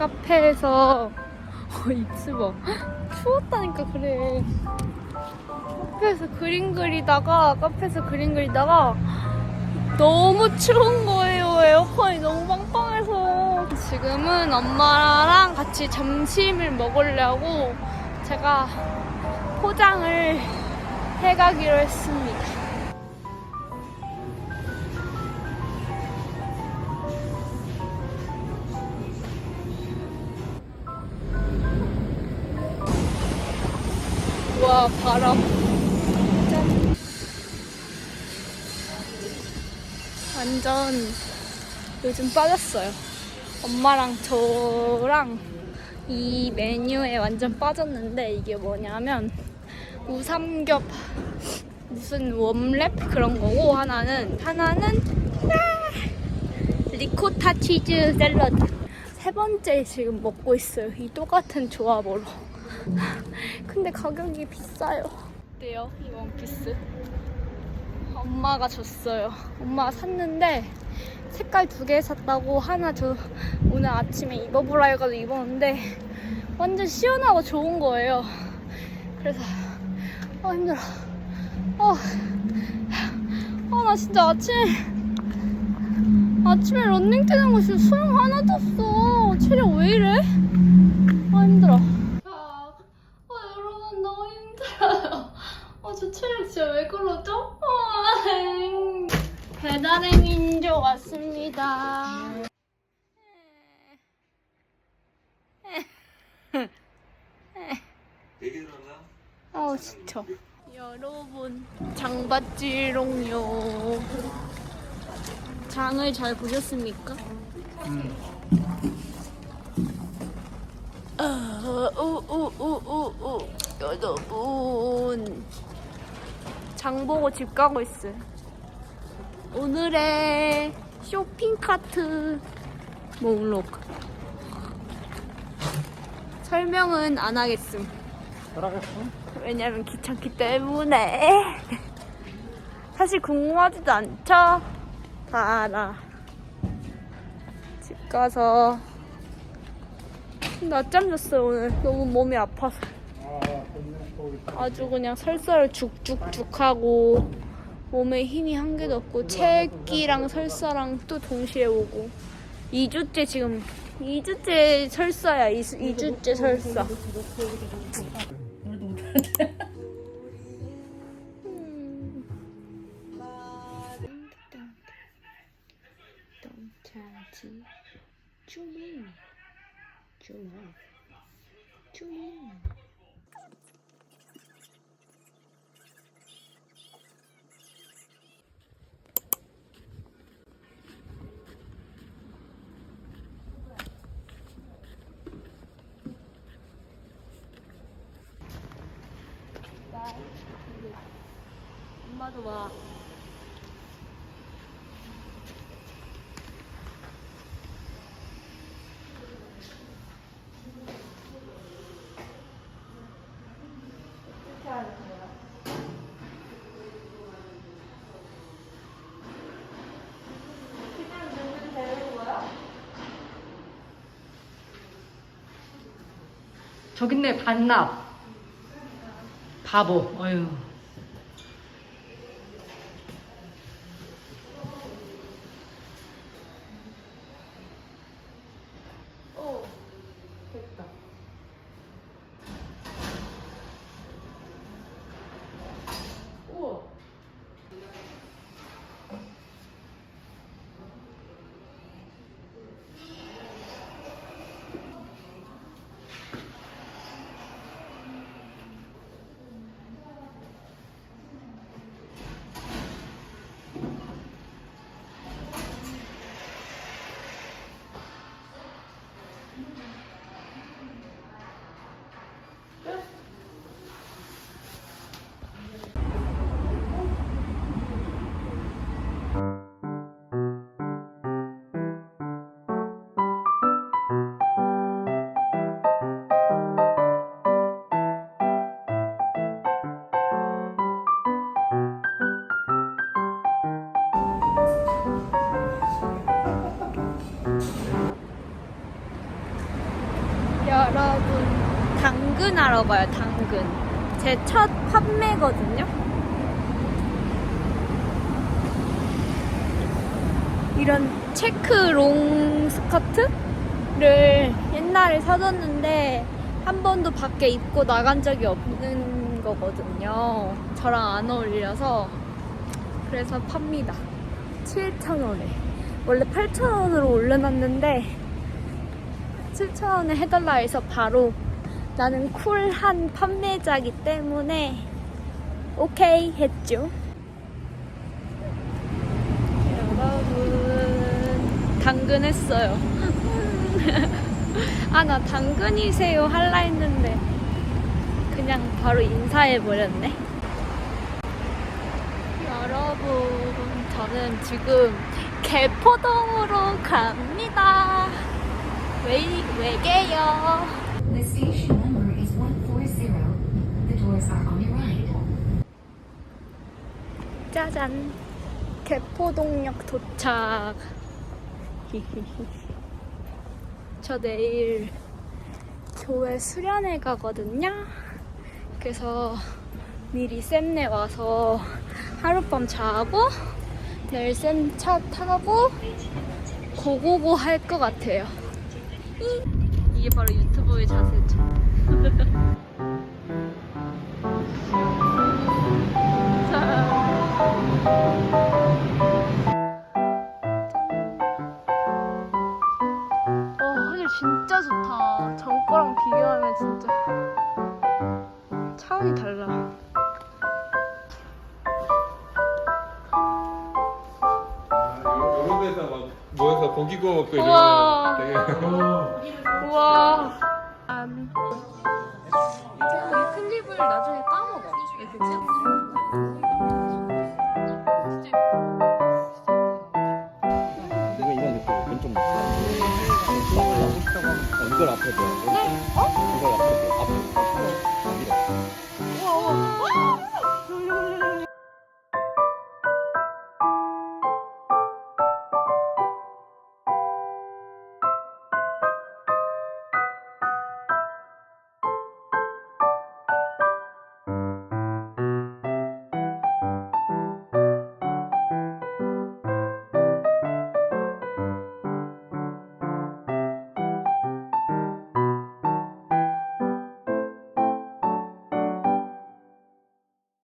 카페에서 어, 입술 봐. 추웠다니까 그래. 카페에서 그림 그리다가 카페에서 그림 그리다가 너무 추운 거예요. 에어컨이 너무 빵빵해서. 지금은 엄마랑 같이 점심을 먹으려고 제가 포장을 해가기로 했습니다. 와, 바람. 짠. 완전 요즘 빠졌어요. 엄마랑 저랑 이 메뉴에 완전 빠졌는데 이게 뭐냐면 우삼겹 무슨 웜랩 그런 거고 하나는 하나는 아! 리코타 치즈 샐러드 세 번째 지금 먹고 있어요. 이 똑같은 조합으로. 근데 가격이 비싸요. 어때요? 이 원피스? 엄마가 줬어요. 엄마가 샀는데 색깔 두 개 샀다고 하나 저 오늘 아침에 입어보라 해가지고 입었는데 완전 시원하고 좋은 거예요. 그래서 아 힘들어. 아, 아, 나 진짜 아침에 아침에 런닝 뛰는 거 진짜 소용 하나도 없어. 체력 왜 이래? 아 힘들어. 아, 아 여러분 너무 힘들어요. 아 저 체력 진짜 왜 그러죠? 아, 엥. 배달의 민족 왔습니다. 아우 지쳐. 여러분 장바지롱요. 장을 잘 보셨습니까? 아, 우우우우우 여러분 장 보고 집 가고 있어요. 오늘의 쇼핑 카트 목록 설명은 안 하겠음. 왜냐면 귀찮기 때문에 사실 궁금하지도 않죠? 다 알아. 집 가서 낮잠 잤어요 오늘 너무 몸이 아파서 아주 그냥 설사를 죽죽죽 하고 몸에 힘이 한 개도 없고 책이랑 설사랑 또 동시에 오고. 2주째 지금 2주째 설사야. 2, 2주째 설사. 똥차지 주민 주민 주민 엄마도 와. 저기 있네 반납. 바보. 어휴 오, 됐다. 당근 하러 가요, 당근. 제 첫 판매거든요. 이런 체크 롱 스커트를 옛날에 사줬는데 한 번도 밖에 입고 나간 적이 없는 거거든요. 저랑 안 어울려서 그래서 팝니다. 7,000원에. 원래 8,000원으로 올려놨는데 7,000원에 해달라 해서 바로 나는 쿨한 판매자기 때문에 오케이 했죠. 여러분 당근 했어요. 아 나 당근이세요 할라 했는데 그냥 바로 인사해 버렸네. 여러분 저는 지금 개포동으로 갑니다. 왜 왜게요? 짜잔. 개포동역 도착. 저 내일 교회 수련회 가거든요. 그래서 미리 쌤네 와서 하룻밤 자고 내일 쌤 차 타고 고고고 할 것 같아요. 이게 바로 유튜버의 자세 좋다. 전 거랑 비교하면 진짜 차원이 달라. 이런 데서 막 모여서 고기 구워 먹고 우와. 이러면 되게 우와. 안. 이 클립을 나중에 까먹어. 이렇게 내